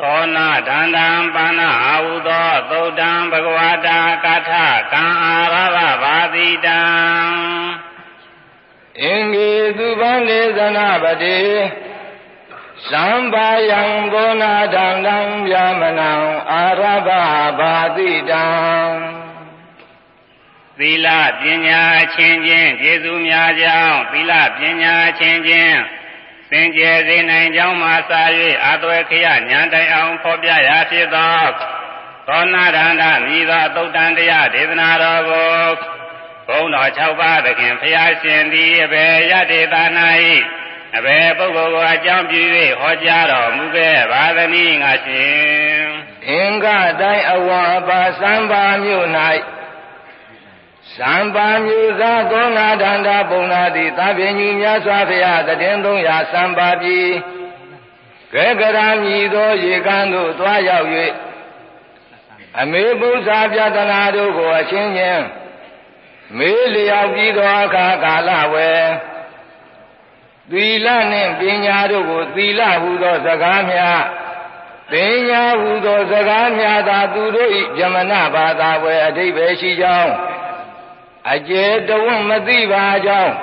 သောနာဒန္တံပါဏအာဟုသောသုတ်တံဘဂဝတာကာထကံအာရဘဘာတိတံအင်္ဂေသူပန္နေသနာပတိသံပါယံဘောနာဒန္တံဗျာမနံအာရဘဘာတိတံသီလပညာအချင်းချင်းကျေစုများကြောင်းသီလပညာအချင်းချင်း စင်ကြယ်စေနိုင်ကြောင်းမှာစာ၍အသွဲခရညာတိုင်အောင်ဖော်ပြရာဖြစ်သောသောနာဒန္တမြည်သောသုတ်တန်တရားဒေသနာတော်ကိုဘုန်းတော်၆ပါးသခင်ဖျားရှင်သည်အဘယ်ရတေသာ၌အဘယ်ပုဂ္ဂိုလ်ကိုအကြောင်းပြု၍ဟောကြားတော်မူခဲ့ပါသနည်းငါရှင်အင်္ဂတိုင်းအဝံအပါသံပါမြို့၌ သံပါမြို့သာသောနာဒန္တာပုံနာတိသဗ္ဗညုမြတ်စွာဘုရားတည်င်း300သံပါပြီကေကရာမြည်သောရေကန်းသို့သွားရောက်၍အမေပု္ပ္ပာပြတနာတို့ကိုအချင်းချင်းမေးလျောက်ပြီးသောအခါကာလဝယ်သီလနှင့်ပညာတို့ကိုသီလဟုသောစကားများပညာဟုသောစကားများသာသူတို့၏ဇမနဘာသာဝယ်အဓိပ္ပာယ်ရှိကြောင်း အကျေတဝန့်မသိပါကြောင်း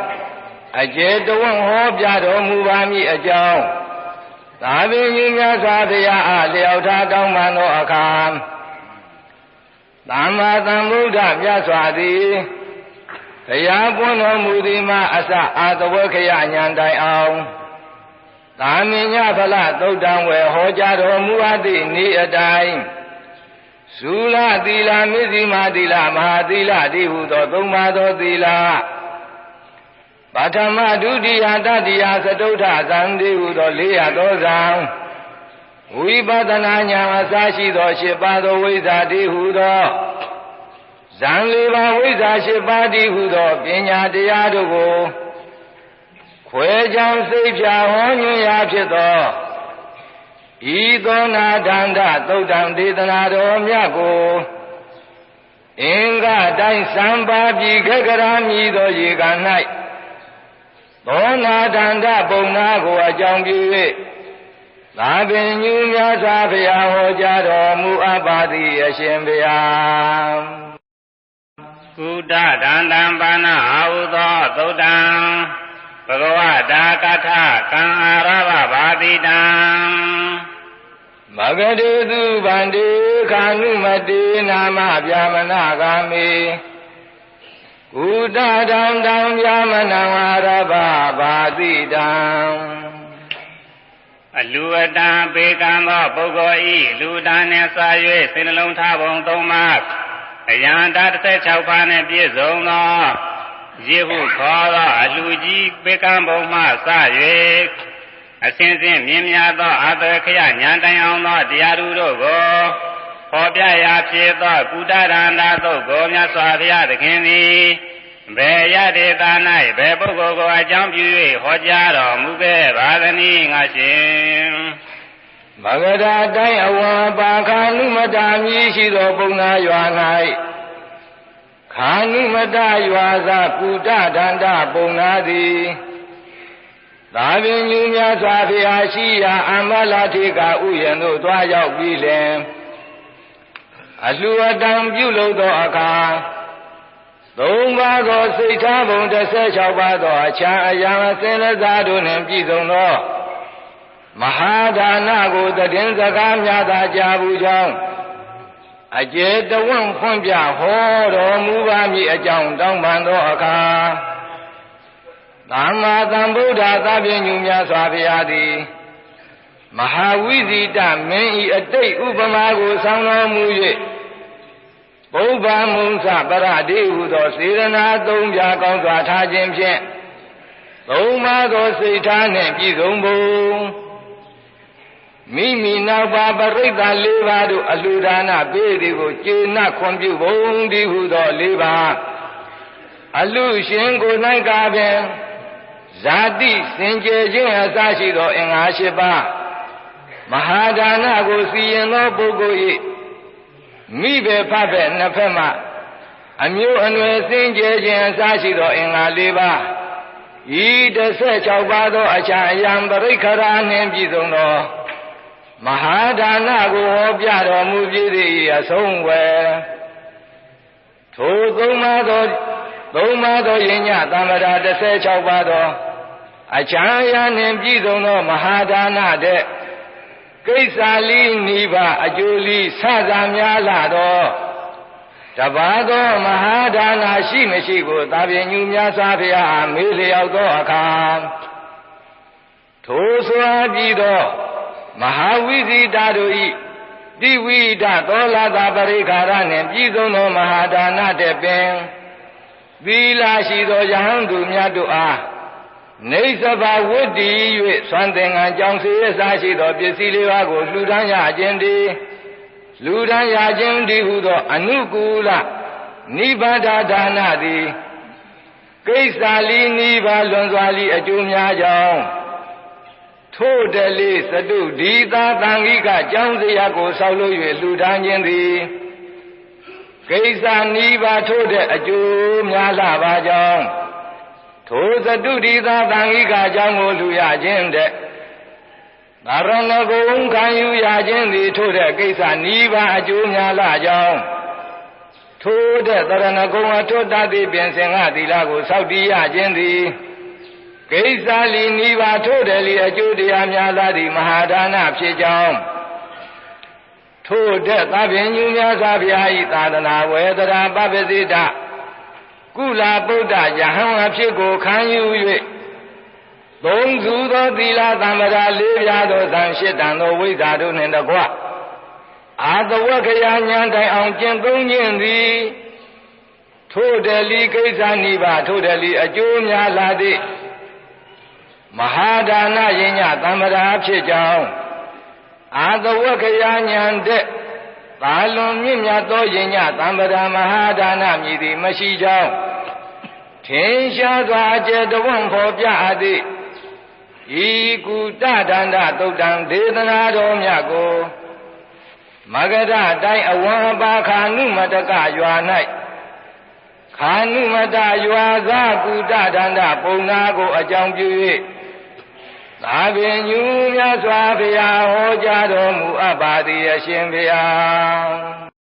အကျေတဝန့်ဟောပြတော်မူပါမည်အကြောင်းသာပင်ကြီးများစွာဘုရားအားလျောက်ထားတောင်းပန်သောအခါသမ္မာသမ္ဗုဒ္ဓမြတ်စွာသည်ဘုရားပွင့်တော်မူသည်မှာအစအာသဝေခယညာတိုင်အောင်သာမင်ညဖလသုတ်တံဝေဟောကြားတော်မူအပ်သည့်ဤအတိုင်း ဇူလသီလမေဇိမာသီလမဟာသီလတိဟုသောသုံးပါးသောသီလပထမဒုတိယတတိယသတုဋ္ဌသံတိဟုသောလေးရသောဇံဝိပဿနာဉာဏ်အစရှိသောရှစ်ပါးသောဝိဇ္ဇာတိဟုသောဇံလေးပါးဝိဇ္ဇာရှစ်ပါးတိဟုသောပညာတရားတို့ကိုခွဲခြားစိတ်ဖြာဟောညွှန်ရာဖြစ်သော ဤသောနာဒန္တသုတ်တံဒေသနာတော်မြတ်ကိုအင်္ဂတိုင်းစံပါပြီခက္ကရာမြည်သောရေက၌သောနာဒန္တပုံနာကိုအကြောင်းပြု၍သာပင်ညူများစွာဘုရားဟောကြားတော်မူအပ်ပါသည်အရှင်ဘုရားကုဒဒန္တံပါဏအာဟုသောသုတ်တံ ဘဂဝတာကထကံအာရဘဘာတိတံမဂတေသူဗန္တိခာနုမတေနာမဗျာမနာဂာမေကုတဒံတံဗျာမနံအာရဘဘာတိတံအလူဝတံပေကံသောပုဂ္ဂိုလ်ဤလူတန်းနှင့်စာ၍စိနှလုံးထားပုံသုံးပါးအယံတာ16ပါးနှင့်ပြည့်စုံသော ယေဟုခေါ်သောအလူကြီးပေကံဘုံမှစ၍အစဉ်စဉ်မြင်များသောအတခယညာတိုင်အောင်သောတရားသူတို့ကိုဖော်ပြရာဖြစ်သောကုတရန္တာသို့ကိုမြတ်စွာဘုရားသခင်သည်ဘယ်ရတေသာ၌ဘယ်ပုဂ္ဂိုလ်ကိုအကြောင်းပြု၍ဟောကြားတော်မူခဲ့ပါသနည်းငါရှင်မဂဒာတိုင်းအဝံပါခာနုမတာမြည်ရှိသောပုံနာရွာ၌ ခာနုမတရွာသာကုတဒန္တပုံနာသည်သာပင်ညူများစွာဘုရားရှိရာအမ္မလာတိကဥယျံသို့သွားရောက်ပြီးလင်အလှူအတံပြုလုပ်သောအခါသုံးပါးသောစိတ်ထားပုံ16ပါးသောအချမ်းအယံအစင်လက်စားတို့နှင့်ပြည့်စုံသောမဟာဒါနကိုတည်င်းစကားများသာကြားဘူးကြောင်း အကျေတဝန့်ဖွင့်ပြဟောတော်မူပါမည်အကြောင်းတောင်းပန်သောအခါသမ္မာသမ္ဗုဒ္ဓသဗ္ဗညုများစွာဘုရားသည်မဟာဝိဇိတမင်းဤအတိတ်ဥပမာကိုဆောင်းတော်မူ၍ပုဗ္ဗမုံစပရတိဟုသောစေရနာသုံးပြကောင်းစွာထားခြင်းဖြင့်သုံးပါးသောစိတ်ထားနှင့်ပြည့်စုံဖို့ မိမိနောက်ပါပရိသတ်၄ပါးတို့အလှူဒါနပေးသည်ကိုကျေနပ်ခွန်ပြုပုံဒီဟုသော၄ပါးအလှူရှင်ကို၌ကပင်ဇာတိစင်ကြယ်ခြင်းအစရှိသောအင်္ဂါ၈ပါးမဟာဒါနကိုစီရင်သောပုဂ္ဂိုလ်၏မိဘဖတ်ပဲနှစ်ဖက်မှအမျိုးအနွယ်စင်ကြယ်ခြင်းအစရှိသောအင်္ဂါ၄ပါးဤ16ပါးသောအချာအယံပရိခရာနှင့်ပြည့်စုံသော မဟာဒါနကိုဟောပြတော်မူပြီးသည့်အဆုံးဝယ်ထိုသုံးပါးသောသုံးပါးသောယဉ်ညသံဃာ16ပါးသောအချမ်းရနှင့်ပြည့်စုံသောမဟာဒါနတဲ့ကိစ္စလီနိဗ္ဗာအကျိုးလီဆသာများလာသောတပါးသောမဟာဒါနရှိမရှိကိုသာပြညူများစွာဘုရားမေးလျောက်သောအခါထိုစွာပြီးသော မဟာဝိဇိတာတို့ဤတိဝိဒသောလာတာပရိခါရနှင့်ပြည်စုံသောမဟာဒါနတဲ့ပင်သီလရှိသောယဟန်သူများတို့အားနေသဘာဝတ္တိ၍သွန်သင်္ကန်းကြောင့်စေရစားရှိသောပစ္စည်းလေးပါးကိုလှူဒန်းရခြင်းတည်းလူဒန်းရခြင်းတည်းဟုသောအနုကူလနိဗ္ဗာဒဒါနသည်ကိစ္စလီနိဗ္ဗာလွန်စွာလီအကျိုးများကြောင့် ထို့တလေးစတုဒီသာတန်ခိကကြောင်းစရာကိုဆောက်လို့၍လှူဒန်းခြင်းသည်ကိစ္စနိဗ္ဗာထို့တဲ့အကျိုးများလာပါကြောင်းထိုစတုဒီသာတန်ခိကကြောင်းကိုလှူရခြင်းတဲ့သာရဏဂုံခံယူရခြင်းသည်ထို့တဲ့ကိစ္စနိဗ္ဗာအကျိုးများလာကြောင်းထို့တဲ့သရဏဂုံအထွတ်တသည်ပြင်စင်ကသီလကိုစောင့်တည်ရခြင်းသည် ကိစ္စလီနိဗ္ဗာထို့တယ်လီအကျိုးတရားများလာသည့်မဟာဒါနဖြစ်ကြောင်းထို့တဲ့သဗ္ဗညုများစွာဘုရားဤသာသနာဝေဒရာပပစိတကုလာပုဒ္ဒယဟံအဖြစ်ကိုခံယူ၍သုံးစုသောသီလသံဃာလေးပြားသောသံရှိတံသောဝိဇ္ဇာတို့နှင့်တကွအာတဝခရာညာတိုင်အောင်ကျင့်သုံးခြင်းသည်ထို့တယ်လီကိစ္စနိဗ္ဗာထို့တယ်လီအကျိုးများလာသည့် မဟာဒါနယဉ္ညသံဗရာဖြစ်ကြောင်းအာသဝခရာညာတဲ့သာလွန်မြင့်မြတ်သောယဉ္ညသံဗရာမဟာဒါနမြည်သည်မရှိကြောင်းထင်ရှားစွာအကျယ်တဝန့်ဖော်ပြအပ်သည့်ဤကုတဒန္တသုတ်တံဒေသနာတော်မြတ်ကိုမဂရတိုင်းအဝံပါခာနုမတကရွာ၌ခာနုမတရွာသာကုတဒန္တပုံနာကိုအကြောင်းပြု၍ သာပင်ညူမြတ်စွာဘုရားဟောကြားတော်မူအပ်ပါသည်အရှင်ဘုရား